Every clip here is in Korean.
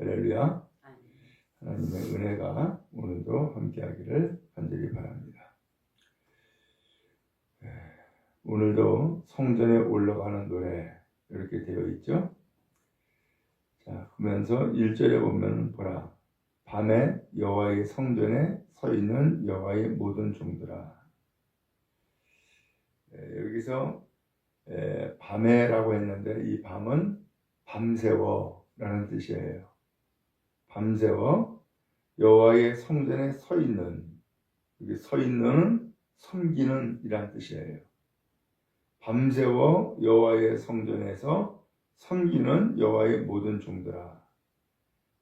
할렐루야. 하나님의 은혜가 오늘도 함께하기를 간절히 바랍니다. 예, 오늘도 성전에 올라가는 노래 이렇게 되어 있죠. 자, 그러면서 1절에 보면 보라 밤에 여호와의 성전에 서 있는 여호와의 모든 종들아. 예, 여기서 예, 밤에라고 했는데 이 밤은 밤새워라는 뜻이에요. 밤새워 여호와의 성전에 서 있는 여기 서 있는 섬기는 이란 뜻이에요. 밤새워 여호와의 성전에서 섬기는 여호와의 모든 종들아.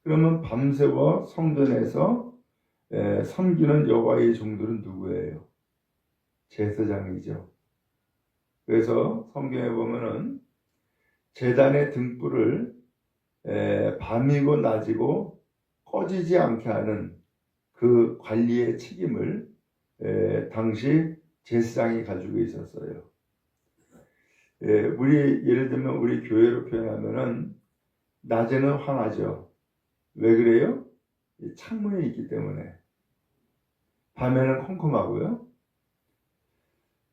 그러면 밤새워 성전에서 에, 섬기는 여호와의 종들은 누구예요? 제사장이죠. 그래서 성경에 보면은 제단의 등불을 에, 밤이고 낮이고 꺼지지 않게 하는 그 관리의 책임을 에, 당시 제사장이 가지고 있었어요. 예, 우리 예를 들면 우리 교회로 표현하면은 낮에는 환하죠. 왜 그래요? 이 창문이 있기 때문에 밤에는 컴컴하고요.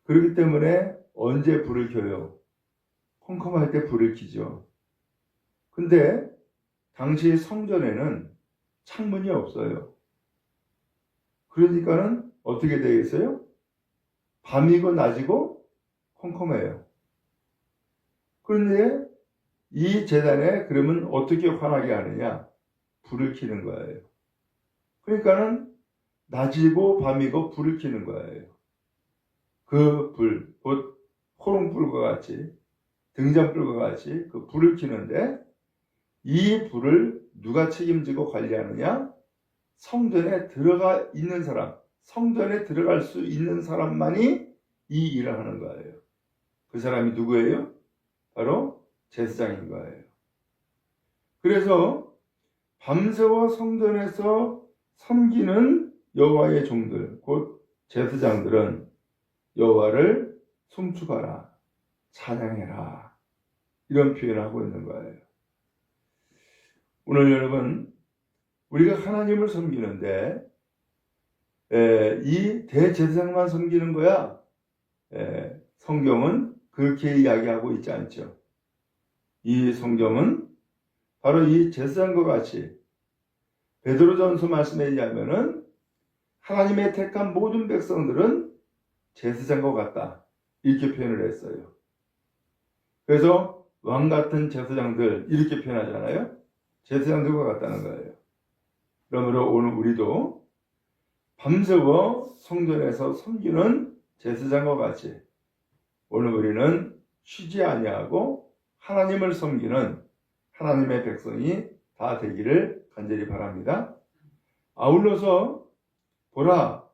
그렇기 때문에 언제 불을 켜요? 컴컴할 때 불을 켜죠. 근데 당시 성전에는 창문이 없어요. 그러니까는 어떻게 되겠어요? 밤이고 낮이고 컴컴해요. 그런데 이 재단에 그러면 어떻게 환하게 하느냐? 불을 켜는 거예요. 그러니까는 낮이고 밤이고 불을 켜는 거예요. 그 불, 곧 호롱불과 같이 등잔불과 같이 그 불을 켜는데 이 불을 누가 책임지고 관리하느냐? 성전에 들어가 있는 사람, 성전에 들어갈 수 있는 사람만이 이 일을 하는 거예요. 그 사람이 누구예요? 바로 제사장인 거예요. 그래서 밤새워 성전에서 섬기는 여호와의 종들, 곧 제사장들은 여호와를 송축하라, 찬양해라 이런 표현을 하고 있는 거예요. 오늘 여러분 우리가 하나님을 섬기는데 에, 이 대제사장만 섬기는 거야? 에, 성경은 그렇게 이야기하고 있지 않죠. 이 성경은 바로 이 제사장과 같이 베드로전서 말씀에 의하면은 하나님의 택한 모든 백성들은 제사장과 같다 이렇게 표현을 했어요. 그래서 왕 같은 제사장들 이렇게 표현하잖아요. 제사장들과 같다는 거예요. 그러므로 오늘 우리도 밤새워 성전에서 섬기는 제사장과 같이 오늘 우리는 쉬지 아니하고 하나님을 섬기는 하나님의 백성이 다 되기를 간절히 바랍니다. 아울러서 보라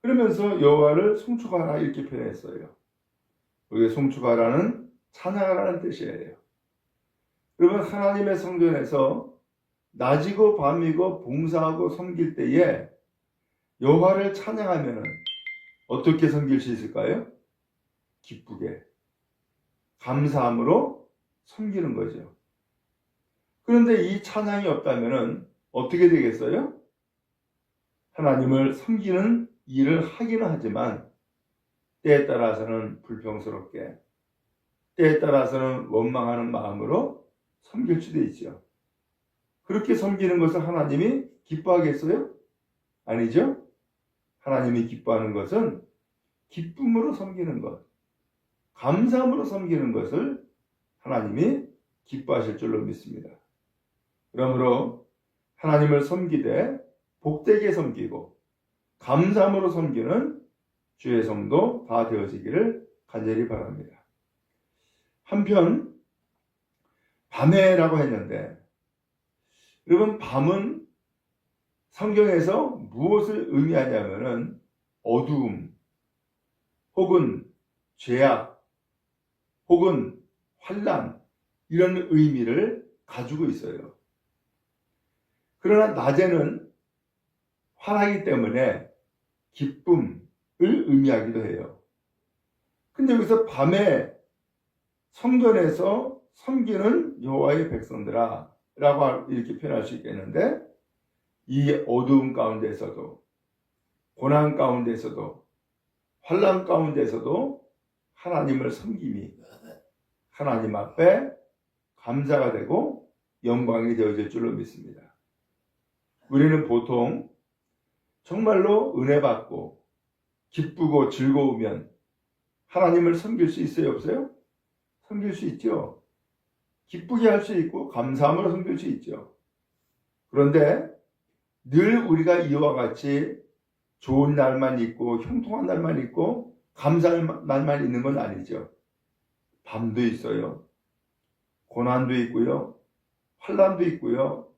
그러면서 여호와를 송축하라 이렇게 표현했어요. 여기 송축하라는 찬양하라는 뜻이에요. 그러면 하나님의 성전에서 낮이고 밤이고 봉사하고 섬길 때에 여호와를 찬양하면은 어떻게 섬길 수 있을까요? 기쁘게 감사함으로 섬기는 거죠. 그런데 이 찬양이 없다면은 어떻게 되겠어요? 하나님을 섬기는 일을 하기는 하지만 때에 따라서는 불평스럽게 때에 따라서는 원망하는 마음으로 섬길 수도 있죠. 그렇게 섬기는 것을 하나님이 기뻐하겠어요? 아니죠? 하나님이 기뻐하는 것은 기쁨으로 섬기는 것, 감사함으로 섬기는 것을 하나님이 기뻐하실 줄로 믿습니다. 그러므로 하나님을 섬기되 복되게 섬기고 감사함으로 섬기는 주의 성도 다 되어지기를 간절히 바랍니다. 한편 밤에라고 했는데 여러분 밤은 성경에서 무엇을 의미하냐면은 어두움 혹은 죄악 혹은 환란 이런 의미를 가지고 있어요. 그러나 낮에는 환하기 때문에 기쁨을 의미하기도 해요. 근데 여기서 밤에 성전에서 섬기는 여호와의 백성들아 라고 이렇게 표현할 수 있겠는데 이 어두운 가운데서도 고난 가운데서도 환란 가운데서도 하나님을 섬김이 하나님 앞에 감사가 되고 영광이 되어질 줄로 믿습니다. 우리는 보통 정말로 은혜 받고 기쁘고 즐거우면 하나님을 섬길 수 있어요, 없어요? 섬길 수 있죠. 기쁘게 할 수 있고 감사함으로 섬길 수 있죠. 그런데 늘 우리가 이와 같이 좋은 날만 있고 형통한 날만 있고 감사할 날만 있는 건 아니죠. 밤도 있어요. 고난도 있고요. 환란도 있고요.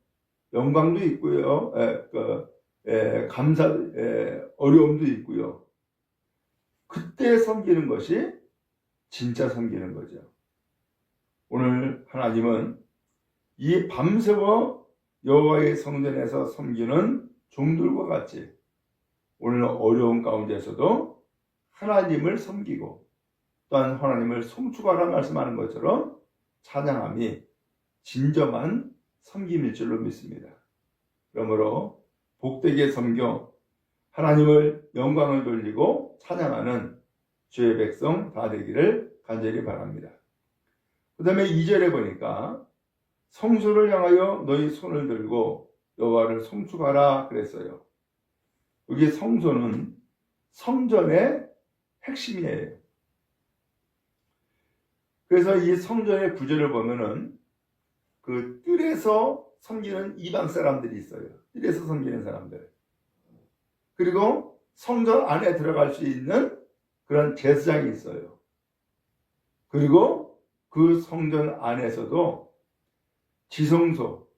영광도 있고요. 에, 그, 에, 감사, 에, 어려움도 있고요. 그때 섬기는 것이 진짜 섬기는 거죠. 오늘 하나님은 이 밤새워 여호와의 성전에서 섬기는 종들과 같이 오늘 어려운 가운데서도 하나님을 섬기고 또한 하나님을 송축하라 말씀하는 것처럼 찬양함이 진정한 섬김일 줄로 믿습니다. 그러므로 복되게 섬겨 하나님을 영광을 돌리고 찬양하는 주의 백성 다 되기를 간절히 바랍니다. 그 다음에 2절에 보니까 성소를 향하여 너희 손을 들고 여호와를 송축하라 그랬어요. 여기 성소는 성전의 핵심이에요. 그래서 이 성전의 구절을 보면은 그 뜰에서 섬기는 이방 사람들이 있어요. 뜰에서 섬기는 사람들. 그리고 성전 안에 들어갈 수 있는 그런 제사장이 있어요. 그리고 그 성전 안에서도 지성소,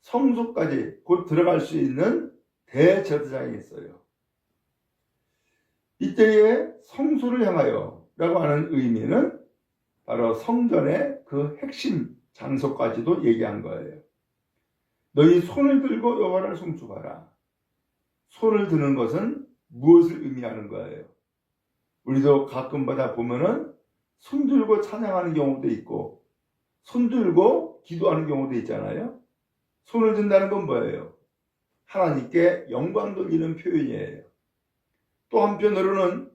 성소까지 곧 들어갈 수 있는 대제사장이 있어요. 이때에 성소를 향하여 라고 하는 의미는 바로 성전의 그 핵심 장소까지도 얘기한 거예요. 너희 손을 들고 여호와를 송축하라. 손을 드는 것은 무엇을 의미하는 거예요? 우리도 가끔마다 보면은 손 들고 찬양하는 경우도 있고 손 들고 기도하는 경우도 있잖아요. 손을 든다는 건 뭐예요? 하나님께 영광 돌리는 표현이에요. 또 한편으로는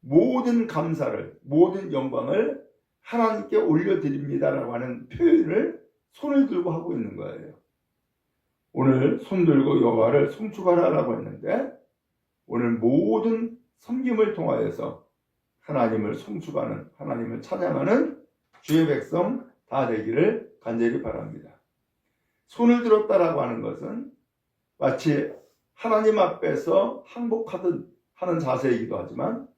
모든 감사를 모든 영광을 하나님께 올려드립니다라고 하는 표현을 손을 들고 하고 있는 거예요. 오늘 손 들고 여호와를 송축하라라고 했는데 오늘 모든 섬김을 통하여서 하나님을 송축하는 하나님을 찬양하는 주의 백성 다 되기를 간절히 바랍니다. 손을 들었다라고 하는 것은 마치 하나님 앞에서 항복하듯 하는 자세이기도 하지만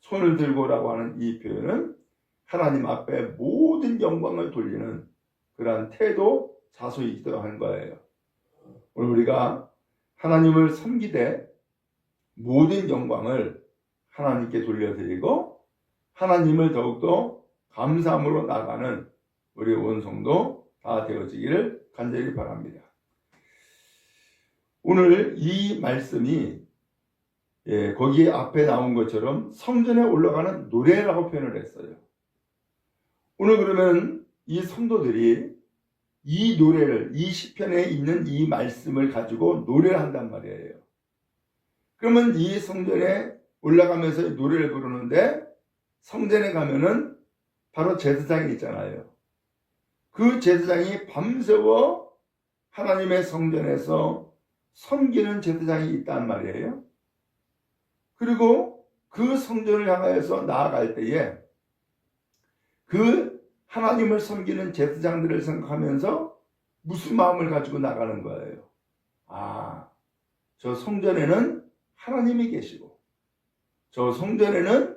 손을 들고라고 하는 이 표현은 하나님 앞에 모든 영광을 돌리는 그러한 태도 자소이기도 한 거예요. 오늘 우리가 하나님을 섬기되 모든 영광을 하나님께 돌려드리고 하나님을 더욱더 감사함으로 나가는 우리 온 성도 다 되어지기를 간절히 바랍니다. 오늘 이 말씀이 예, 거기 앞에 나온 것처럼 성전에 올라가는 노래라고 표현을 했어요. 오늘 그러면 이 성도들이 이 노래를 이 시편에 있는 이 말씀을 가지고 노래를 한단 말이에요. 그러면 이 성전에 올라가면서 노래를 부르는데 성전에 가면은 바로 제사장이 있잖아요. 그 제사장이 밤새워 하나님의 성전에서 섬기는 제사장이 있단 말이에요. 그리고 그 성전을 향하여서 나아갈 때에 그 하나님을 섬기는 제사장들을 생각하면서 무슨 마음을 가지고 나가는 거예요? 아, 저 성전에는 하나님이 계시고, 저 성전에는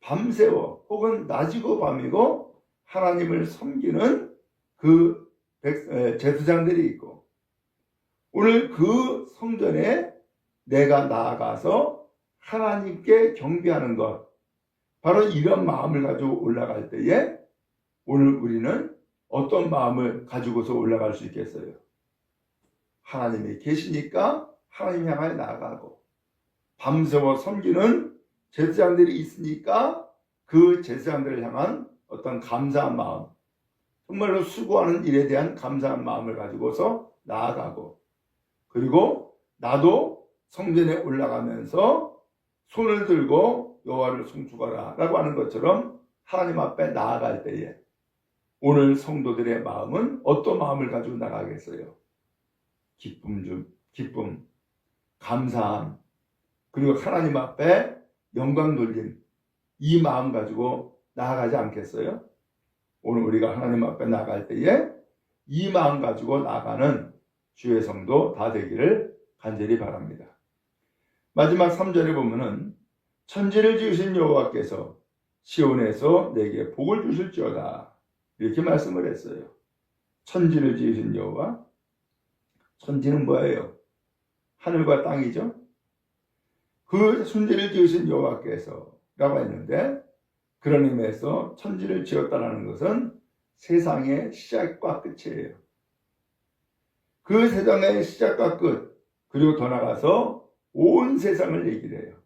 밤새워 혹은 낮이고 밤이고 하나님을 섬기는 그 제사장들이 있고, 오늘 그 성전에 내가 나아가서 하나님께 경배하는 것, 바로 이런 마음을 가지고 올라갈 때에 오늘 우리는 어떤 마음을 가지고서 올라갈 수 있겠어요? 하나님이 계시니까 하나님 향하여 나아가고 밤새워 섬기는 제사장들이 있으니까 그 제사장들을 향한 어떤 감사한 마음 정말로 수고하는 일에 대한 감사한 마음을 가지고서 나아가고 그리고 나도 성전에 올라가면서 손을 들고 여호와를 송축하라라고 하는 것처럼 하나님 앞에 나아갈 때에 오늘 성도들의 마음은 어떤 마음을 가지고 나가겠어요? 기쁨 좀 기쁨, 감사함, 그리고 하나님 앞에 영광 돌림 이 마음 가지고 나아가지 않겠어요? 오늘 우리가 하나님 앞에 나갈 때에 이 마음 가지고 나가는 주의 성도 다 되기를 간절히 바랍니다. 마지막 3절에 보면은 천지를 지으신 여호와께서 시온에서 내게 복을 주실지어다 이렇게 말씀을 했어요. 천지를 지으신 여호와 천지는 뭐예요? 하늘과 땅이죠. 그 천지를 지으신 여호와께서 라고 했는데 그런 의미에서 천지를 지었다라는 것은 세상의 시작과 끝이에요. 그 세상의 시작과 끝 그리고 더 나가서 온 세상을 얘기를 해요.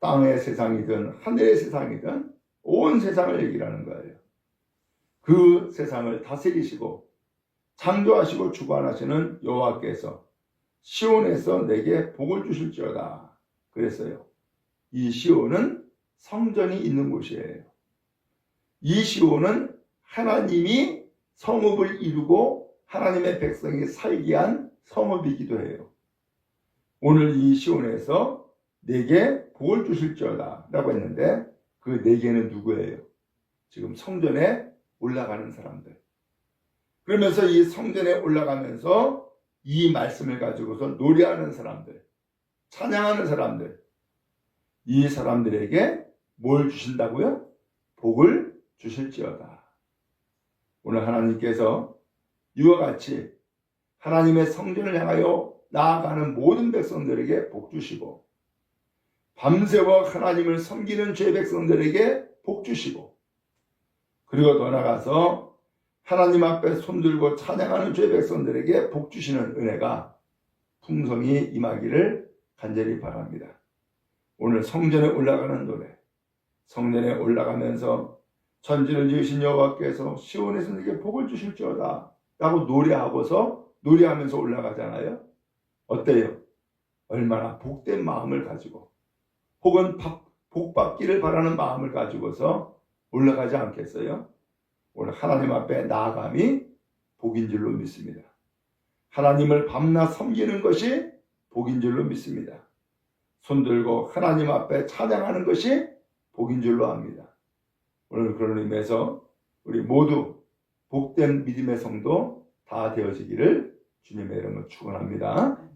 땅의 세상이든 하늘의 세상이든 온 세상을 얘기를 하는 거예요. 그 세상을 다스리시고 창조하시고 주관하시는 여호와께서 시온에서 내게 복을 주실지어다. 그랬어요. 이 시온은 성전이 있는 곳이에요. 이 시온은 하나님이 성읍을 이루고 하나님의 백성이 살게 한 성읍이기도 해요. 오늘 이 시온에서 내게 복을 주실지어다 라고 했는데 그 내게는 누구예요? 지금 성전에 올라가는 사람들. 그러면서 이 성전에 올라가면서 이 말씀을 가지고서 노래하는 사람들, 찬양하는 사람들, 이 사람들에게 뭘 주신다고요? 복을 주실지어다. 오늘 하나님께서 이와 같이 하나님의 성전을 향하여 나아가는 모든 백성들에게 복 주시고 밤새워 하나님을 섬기는 죄 백성들에게 복 주시고 그리고 더 나가서 하나님 앞에 손들고 찬양하는 죄 백성들에게 복 주시는 은혜가 풍성히 임하기를 간절히 바랍니다. 오늘 성전에 올라가는 노래, 성전에 올라가면서 천지를 지으신 여호와께서 시온에서 내게 복을 주실지어다 라고 노래하고서 노래하면서 올라가잖아요. 어때요? 얼마나 복된 마음을 가지고 혹은 복 받기를 바라는 마음을 가지고서 올라가지 않겠어요? 오늘 하나님 앞에 나아감이 복인 줄로 믿습니다. 하나님을 밤낮 섬기는 것이 복인 줄로 믿습니다. 손 들고 하나님 앞에 찬양하는 것이 복인 줄로 압니다. 오늘 그런 의미에서 우리 모두 복된 믿음의 성도 다 되어지기를 주님의 이름으로 축원합니다.